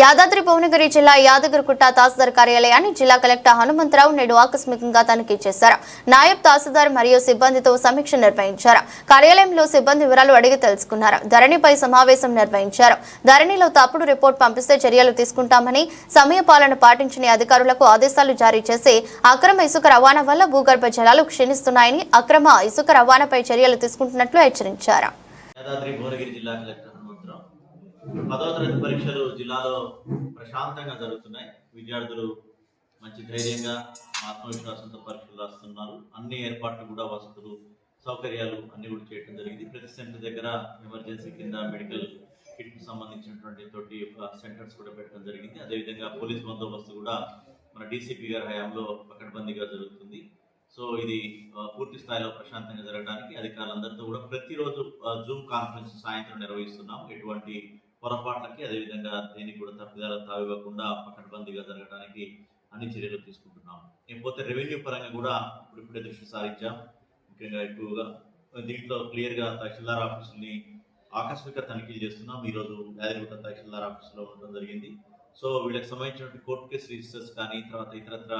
యాదాద్రి భువనగిరి జిల్లా యాదగిరిగుట్ట తహసీల్దార్ కార్యాలయాన్ని జిల్లా కలెక్టర్ హనుమంతరావు నేడు ఆకస్మికంగా తనిఖీ చేశారు. నాయబ్ తహసీల్దార్ మరియు సిబ్బందితో సమీక్ష నిర్వహించారు. కార్యాలయంలో సిబ్బంది వివరాలు అడిగి తెలుసుకున్నారు. ధరణిపై సమావేశం నిర్వహించారు. ధరణిలో తప్పుడు రిపోర్ట్ పంపిస్తే చర్యలు తీసుకుంటామని సమయ పాలన పాటించని అధికారులకు ఆదేశాలు జారీ చేసి అక్రమ ఇసుక రవాణా వల్ల భూగర్భ జలాలు క్షీణిస్తున్నాయని అక్రమ ఇసుక రవాణాపై చర్యలు తీసుకుంటున్నట్లు హెచ్చరించారు. యాదాద్రి భువనగిరి జిల్లా కలెక్టర్ పదవ తరగతి పరీక్షలు జిల్లాలో ప్రశాంతంగా జరుగుతున్నాయి. విద్యార్థులు మంచి ధైర్యంగా ఆత్మవిశ్వాసంతో పరీక్షలు రాస్తున్నారు. అన్ని ఏర్పాట్లు కూడా వసతులు సౌకర్యాలు అన్ని కూడా చేయడం జరిగింది. ప్రతి సెంటర్ దగ్గర ఎమర్జెన్సీ కింద మెడికల్ కిట్ సంబంధించినటువంటి తోటి సెంటర్స్ కూడా పెట్టడం జరిగింది. అదేవిధంగా పోలీస్ బందోబస్తు కూడా మన డీసీపీ గారి హయాంలో పకడ్బందీగా జరుగుతుంది. సో ఇది పూర్తి స్థాయిలో ప్రశాంతంగా జరగడానికి అధికారులందరితో కూడా ప్రతిరోజు జూమ్ కాన్ఫరెన్స్ సాయంత్రం నిర్వహిస్తున్నాం. ఎటువంటి పొరపాట్లకి అదేవిధంగా దేనికి కూడా తప్పిదాల తావివ్వకుండా పకడ్బందీగా జరగడానికి అన్ని చర్యలు తీసుకుంటున్నాం. ఇకపోతే రెవెన్యూ పరంగా కూడా ఇప్పుడిప్పుడే దృష్టి సారించాం. ముఖ్యంగా ఎక్కువగా దీంట్లో క్లియర్గా తహసీల్దార్ ఆఫీసుని ఆకస్మిక తనిఖీలు చేస్తున్నాం. ఈరోజు యాదగిరిగుట్ట తహసీల్దార్ ఆఫీసులో ఉండడం జరిగింది. సో వీళ్ళకి సంబంధించినటువంటి కోర్టు కేసు రిజిస్టర్స్ కానీ తర్వాత ఇతరత్ర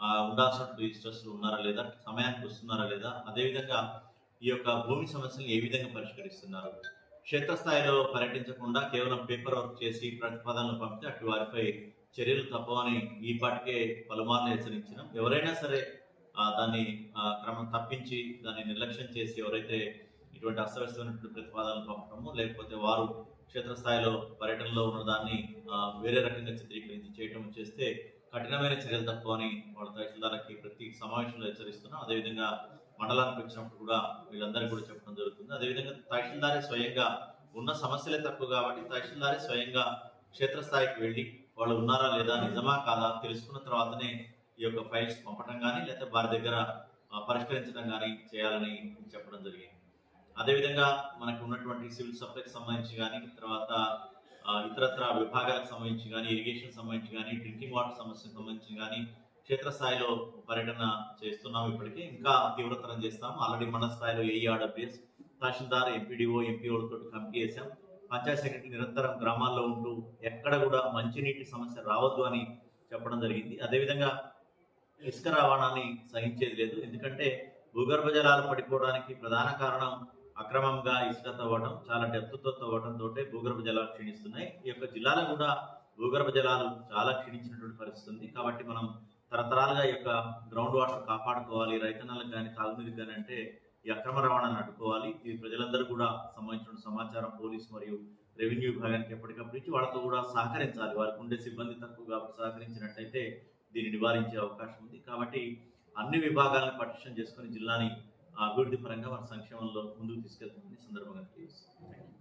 ఆ, ఉండాల్సిన రిజిస్టర్స్ ఉన్నారా లేదా సమయానికి వస్తున్నారా లేదా అదేవిధంగా ఈ యొక్క భూమి సమస్యలను ఏ విధంగా పరిష్కరిస్తున్నారు? క్షేత్రస్థాయిలో పర్యటించకుండా కేవలం పేపర్ వర్క్ చేసి ప్రతిపాదనలు పంపితే అటు వారిపై చర్యలు తప్పవని ఈ పాటికే పలుమార్లు హెచ్చరించినాం. ఎవరైనా సరే దాన్ని క్రమం తప్పించి దాన్ని నిర్లక్ష్యం చేసి ఎవరైతే ఇటువంటి అస్తవ్యస్తమైనటువంటి ప్రతిపాదనలు పంపడము లేకపోతే వారు క్షేత్రస్థాయిలో పర్యటనలో ఉన్న దాన్ని వేరే రకంగా చిత్రీకరించి చేయటం చేస్తే కఠినమైన చర్యలు తప్పవని వాళ్ళ తహసీల్దార్కి ప్రతి సమావేశంలో హెచ్చరిస్తున్నాం. అదేవిధంగా మండలానికి వచ్చినప్పుడు కూడా వీళ్ళందరికీ కూడా చెప్పడం జరుగుతుంది. అదేవిధంగా తహసీల్దారే స్వయంగా ఉన్న సమస్యలే తక్కువ కాబట్టి తహసీల్దారే స్వయంగా క్షేత్రస్థాయికి వెళ్ళి వాళ్ళు ఉన్నారా లేదా నిజమా కాదా తెలుసుకున్న తర్వాతనే ఈ యొక్క ఫైల్స్ పంపడం కానీ లేకపోతే వారి దగ్గర పరిష్కరించడం కానీ చేయాలని చెప్పడం జరిగింది. అదేవిధంగా మనకు ఉన్నటువంటి సివిల్ సప్లైకి సంబంధించి కానీ తర్వాత ఇతరత్ర విభాగాలకు సంబంధించి కానీ ఇరిగేషన్ సంబంధించి కానీ డ్రింకింగ్ వాటర్ సమస్యకు సంబంధించి కానీ క్షేత్రస్థాయిలో పర్యటన చేస్తున్నాం ఇప్పటికే. ఇంకా తీవ్రతరం చేస్తాం ఆల్రెడీ మన స్థాయిలో ఏఈఆర్డబ్ల్యూఎస్ తహసీల్దార్ ఎంపీడీఓ ఎంపీఓలతో కమిటీ చేశాం పంచాయత్ సెక్రటరీ నిరంతరం గ్రామాల్లో ఉంటూ ఎక్కడ కూడా మంచినీటి సమస్య రావద్దు అని చెప్పడం జరిగింది. అదేవిధంగా ఇసుక రవాణాని సహించేది లేదు. ఎందుకంటే భూగర్భ జలాలు పడిపోవడానికి ప్రధాన కారణం అక్రమంగా ఇసుక తవ్వడం చాలా డెప్త్తో తవ్వడంతో భూగర్భ జలాలు క్షీణిస్తున్నాయి. ఈ యొక్క జిల్లాలో కూడా భూగర్భ జలాలు చాలా క్షీణించినటువంటి పరిస్థితి ఉంది. కాబట్టి మనం తరతరాలుగా ఈ యొక్క గ్రౌండ్ వాటర్ కాపాడుకోవాలి రైతన్నలకు కానీ తాగునీరు కానీ అంటే ఈ అక్రమ రవాణాను అడ్డుకోవాలి ఇది ప్రజలందరూ కూడా సంబంధించిన సమాచారం పోలీస్ మరియు రెవెన్యూ విభాగానికి ఎప్పటికప్పుడు ఇచ్చి వాళ్ళతో కూడా సహకరించాలి. వారికి ఉండే సిబ్బంది తక్కువ కాబట్టి సహకరించినట్టయితే దీన్ని నివారించే అవకాశం ఉంది. కాబట్టి అన్ని విభాగాలను పటిష్టం చేసుకొని జిల్లాని అభివృద్ధి పరంగా మన సంక్షేమంలో ముందుకు తీసుకెళ్తామని సందర్భంగా తెలియజేస్తుంది